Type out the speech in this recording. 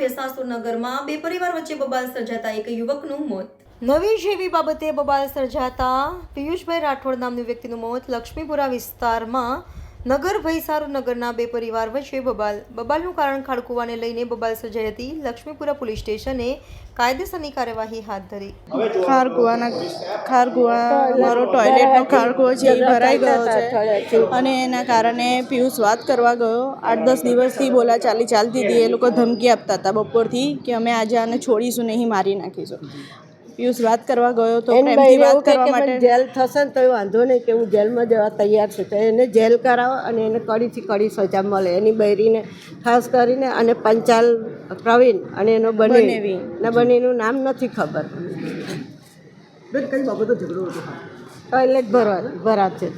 નગરમાં બે પરિવાર વચ્ચે બબાલ સર્જાતા એક યુવકનું મોત. નવી જેવી બાબતે બબાલ સર્જાતા પિયુષભાઈ રાઠોડ નામનું વ્યક્તિનું મોત લક્ષ્મીપુરા વિસ્તારમાં નગર ભૈસાર નગરના બે પરિવાર વચ્ચે બબાલ. બબાલનું કારણ ખાડકુવાને લઈને બબાલ સર્જાઈ હતી. લક્ષ્મીપુરા પોલીસ સ્ટેશને કાયદેસરની કાર્યવાહી હાથ ધરી. ખારકુવાના ખારકુવા મારો ટોયલેટનો ખારકુવો છે એ ભરાઈ ગયો છે. અને એના કારણે પિયુષ વાત કરવા ગયો. આઠ દસ દિવસથી બોલા ચાલી ચાલતી હતી. એ લોકો ધમકી આપતા હતા બપોરથી કે અમે આજે આને છોડીશું નહીં મારી નાખીશું. પિયુષ વાત કરવા ગયો તો એને પ્રેમથી વાત કરવા માટે જેલ થશે ને તો વાંધો નહીં કે હું જેલમાં જવા તૈયાર છું. તો એને જેલ કરાવો અને એને કડીથી કડી સજા મળે. એની બૈરીને ખાસ કરીને અને પંચાલ પ્રવીણ અને એનો બનેવી. ને બંનેનું નામ નથી ખબર. બેન કઈ બાબતો ઝઘડો હતો ટોયલેટ ભરવા ભરાત છે.